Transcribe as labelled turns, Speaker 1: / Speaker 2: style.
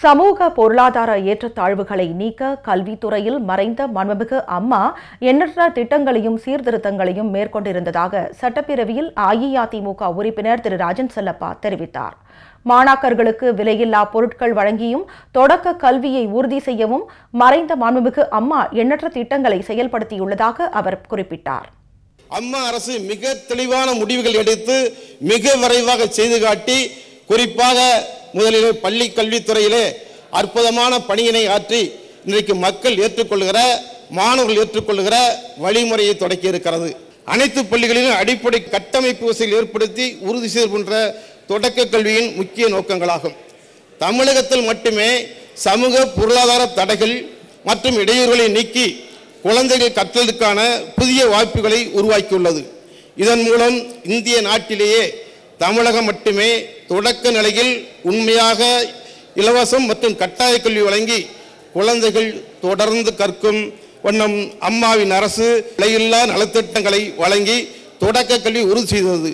Speaker 1: சமூக பொருளாதார ஏற்றத்தாழ்வுகளை நீக்க கல்வித்துறையில் மறைந்த மன்மபிகு அம்மா எண்ணற்ற திட்டங்களையும் சீர்திருத்தங்களையும் மேற்கொண்டிருந்ததாக சட்டப்பேரவையில் அஇஅதிமுக உறுப்பினர் திரு. ராஜன் செல்லப்பா தெரிவித்தார். மாணாக்கர்களுக்கு விலையில்லா பொருட்கள் வழங்கியும் தொடக்க கல்வியை உறுதி செய்யவும் மறைந்த மாண்புமிகு அம்மா எண்ணற்ற திட்டங்களை செயல்படுத்தியுள்ளதாக அவர் குறிப்பிட்டார்.
Speaker 2: அம்மா அரசு மிக தெளிவான முடிவுகள் எடுத்து மிக விரைவாக செய்து காட்டி குறிப்பாக முதலிலே பள்ளி கல்வித்துறையிலே அற்புதமான பணியினை ஆற்றி இன்றைக்கு மக்கள் ஏற்றுக்கொள்கிற மாணவர்கள் ஏற்றுக்கொள்கிற வழிமுறையை தொடக்கி இருக்கிறது. அனைத்து பள்ளிகளிலும் அடிப்படை கட்டமைப்பு வசதிகள் ஏற்படுத்தி உறுதி செய்கின்ற தொடக்க கல்வியின் முக்கிய நோக்கங்களாகும். தமிழகத்தில் மட்டுமே சமூக பொருளாதார தடைகள் மற்றும் இடையூறுகளை நீக்கி குழந்தைகள் கற்றலுக்கான புதிய வாய்ப்புகளை உருவாக்கியுள்ளது. இதன் மூலம் இந்திய நாட்டிலேயே தமிழகம் மட்டுமே தொடக்க நிலையில் உண்மையாக இலவசம் மற்றும் கட்டாய கல்வி வழங்கி குழந்தைகள் தொடர்ந்து கற்கும் வண்ணம் அம்மாவின் அரசு விலையில்லா நலத்திட்டங்களை வழங்கி தொடக்க கல்வி உறுதி செய்தது.